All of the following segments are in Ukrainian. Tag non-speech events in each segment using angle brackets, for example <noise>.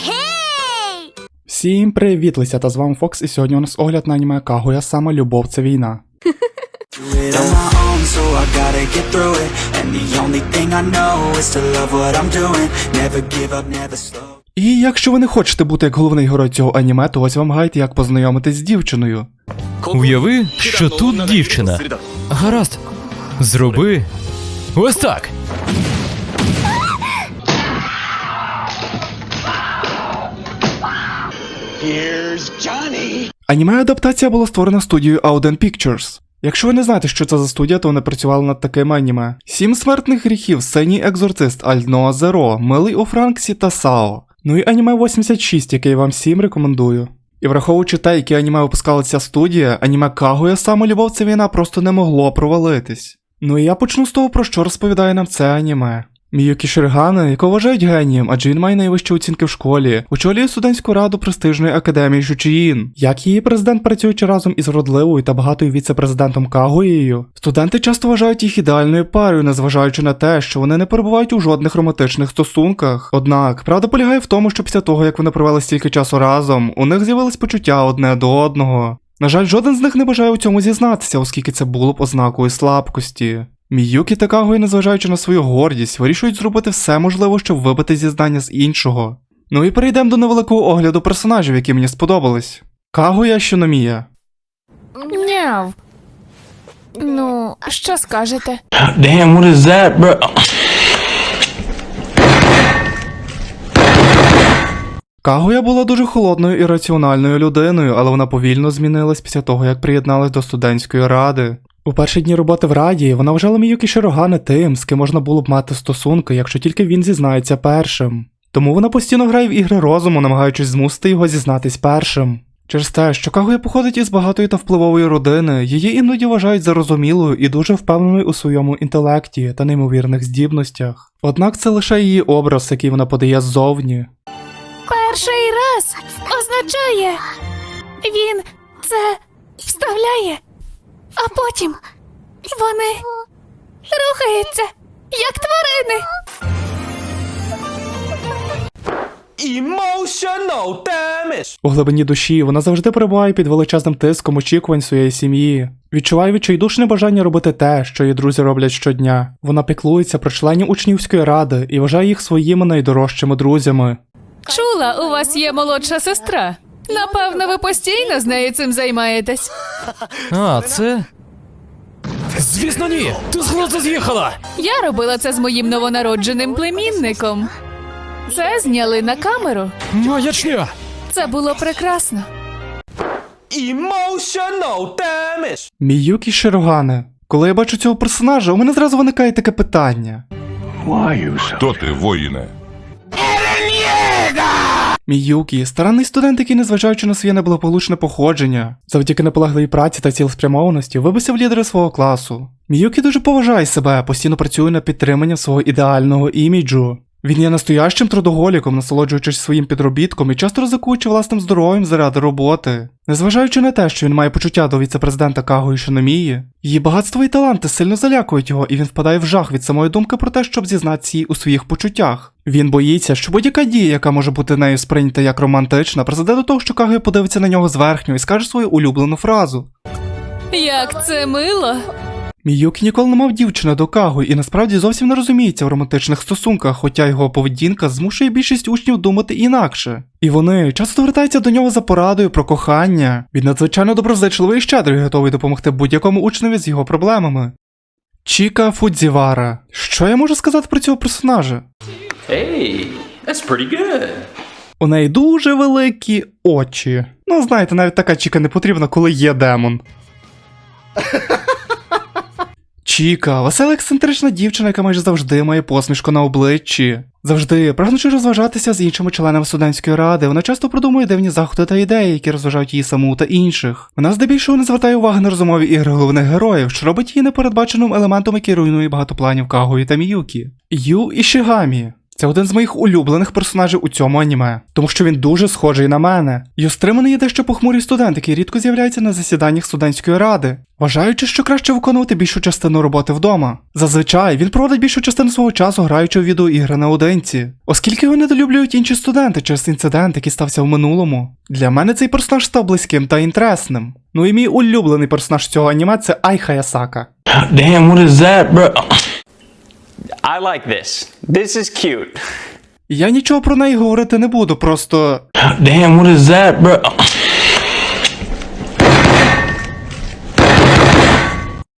Гей! Всім привіт, лисята, з вами Фокс, і сьогодні у нас огляд на аніме Кагуя саме Любов це війна. І якщо ви не хочете бути як головний герой цього аніме, то ось вам гайд, як познайомитись з дівчиною. Уяви, що тут дівчина. Гаразд. Зроби. Ось так. Аніме адаптація була створена студією Auden Pictures. Якщо ви не знаєте, що це за студія, то вони працювали над такими аніме: Сім смертних гріхів, Синій екзорцист, Альноа Зеро, Милий у Франксі та Сао. Ну і аніме 86, яке я вам всім рекомендую. І враховуючи те, які аніме випускала ця студія, аніме Кагуя саме Любов це війна просто не могло провалитись. Ну і я почну з того, про що розповідає нам це аніме. Міюкі Ширгане, якого вважають генієм, адже він має найвищі оцінки в школі, очолює студентську раду престижної академії Жучіїн. Як її президент працюючи разом із вродливою та багатою віце-президентом Кагуєю, студенти часто вважають їх ідеальною парою, незважаючи на те, що вони не перебувають у жодних романтичних стосунках. Однак, правда полягає в тому, що після того, як вони провели стільки часу разом, у них з'явились почуття одне до одного. На жаль, жоден з них не бажає у цьому зізнатися, оскільки це було б ознакою слабкості. Міюкі та Кагуя, незважаючи на свою гордість, вирішують зробити все можливе, щоб вибити зізнання з іншого. Ну і перейдемо до невеликого огляду персонажів, які мені сподобались. Кагуя Щономія. Няв. Ну, що скажете? Damn, what is that, bro? Кагуя була дуже холодною і раціональною людиною, але вона повільно змінилась після того, як приєдналась до студентської ради. У перші дні роботи в раді вона вважала Міюкі Широгане тим, з ким можна було б мати стосунки, якщо тільки він зізнається першим. Тому вона постійно грає в ігри розуму, намагаючись змусити його зізнатись першим. Через те, що Кагуя походить із багатої та впливової родини, її іноді вважають зарозумілою і дуже впевненою у своєму інтелекті та неймовірних здібностях. Однак це лише її образ, який вона подає ззовні. Перший раз означає. Він це вставляє, а потім вони рухаються, як тварини. Emotional damage. У глибині душі вона завжди перебуває під величезним тиском очікувань своєї сім'ї. Відчуває відчайдушне бажання робити те, що її друзі роблять щодня. Вона піклується про членів учнівської ради і вважає їх своїми найдорожчими друзями. Чула, у вас є молодша сестра. Напевно, ви постійно з нею цим займаєтесь. А, це. Звісно, ні! Ти з глузду з'їхала! Я робила це з моїм новонародженим племінником. Це зняли на камеру. Маячня! Це було прекрасно. Emotional damage. Міюкі Широгане. Коли я бачу цього персонажа, у мене зразу виникає таке питання. Хто ти, воїне? Міюкі, старанний студент, який, незважаючи на своє неблагополучне походження, завдяки наполегливій праці та цілеспрямованості, вибився в лідери свого класу. Міюкі дуже поважає себе, постійно працює над підтриманням свого ідеального іміджу. Він є настоящим трудоголіком, насолоджуючись своїм підробітком і часто ризикуючи власним здоров'ям заради роботи. Незважаючи на те, що він має почуття до віце-президента Кагої Шиномії, її багатство і таланти сильно залякують його, і він впадає в жах від самої думки про те, щоб зізнатися їй у своїх почуттях. Він боїться, що будь-яка дія, яка може бути нею сприйнята як романтична, призведе до того, що Кагуя подивиться на нього зверхньо і скаже свою улюблену фразу. Як це мило. Міюкі ніколи не мав дівчини до Кагу і насправді зовсім не розуміється в романтичних стосунках, хоча його поведінка змушує більшість учнів думати інакше. І вони часто звертаються до нього за порадою про кохання. Він надзвичайно доброзичливий і щедрий, готовий допомогти будь-якому учневі з його проблемами. Чіка Фудзівара. Що я можу сказати про цього персонажа? Hey, that's pretty good. У неї дуже великі очі. Ну, знаєте, навіть така Чіка не потрібна, коли є демон. <laughs> Чіка, весела ексцентрична дівчина, яка майже завжди має посмішку на обличчі. Завжди, прагнучи розважатися з іншими членами студентської ради, вона часто продумує дивні заходи та ідеї, які розважають її саму та інших. Вона здебільшого не звертає уваги на розумові ігри головних героїв, що робить її непередбаченим елементом, який руйнує багато планів Кагої та Міюкі. Ю Ішигамі. Це один з моїх улюблених персонажів у цьому аніме, тому що він дуже схожий на мене. Юстриманий є дещо похмурий студент, який рідко з'являється на засіданнях студентської ради, вважаючи, що краще виконувати більшу частину роботи вдома. Зазвичай він проводить більшу частину свого часу граючи у відеоігри наодинці, оскільки його недолюблюють інші студенти через інцидент, який стався в минулому. Для мене цей персонаж став близьким та інтересним. Ну і мій улюблений персонаж цього аніме це Ай Хаясака. Damn, what is that, bro? I like this. This is cute. Я нічого про неї говорити не буду, просто Damn, what is that, bro?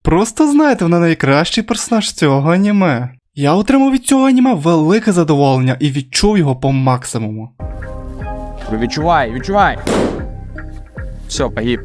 Просто знаєте, вона найкращий персонаж цього аніме. Я отримав від цього аніме велике задоволення і відчув його по максимуму. Відчувай, відчувай. Все, погиб.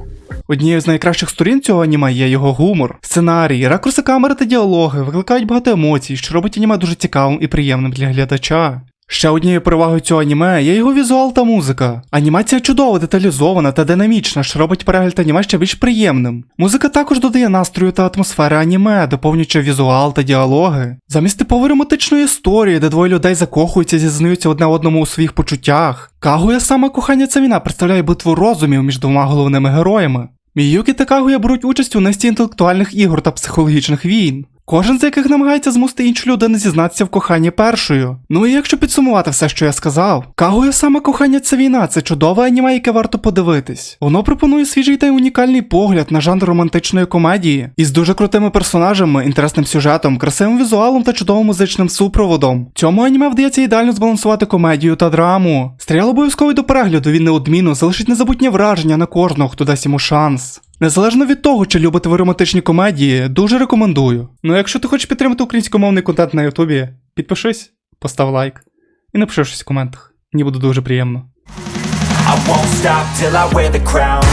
Однією з найкращих сторін цього аніме є його гумор, сценарій, ракурси камери та діалоги викликають багато емоцій, що робить аніме дуже цікавим і приємним для глядача. Ще однією перевагою цього аніме є його візуал та музика. Анімація чудово деталізована та динамічна, що робить перегляд аніме ще більш приємним. Музика також додає настрою та атмосфери аніме, доповнюючи візуал та діалоги. Замість типової романтичної історії, де двоє людей закохуються і зізнаються одне одному у своїх почуттях. Кагуя саме кохання це війна представляє битву розумів між двома головними героями. Міюкі та Кагуя беруть участь у низці інтелектуальних ігор та психологічних війн. Кожен з яких намагається змусити іншу людину зізнатися в коханні першою. Ну і якщо підсумувати все, що я сказав, Кагуя саме кохання це війна, це чудове аніме, яке варто подивитись. Воно пропонує свіжий та унікальний погляд на жанр романтичної комедії із дуже крутими персонажами, інтересним сюжетом, красивим візуалом та чудовим музичним супроводом. Цьому аніме вдається ідеально збалансувати комедію та драму. Стріал обов'язковий до перегляду, він неодмінно залишить незабутнє враження на кожного, хто дасть йому шанс. Незалежно від того, чи любите ви романтичні комедії, дуже рекомендую. Ну а якщо ти хочеш підтримати українськомовний контент на Ютубі, підпишись, постав лайк і напиши щось в коментах. Мені буде дуже приємно. I won't stop till I wear the crown.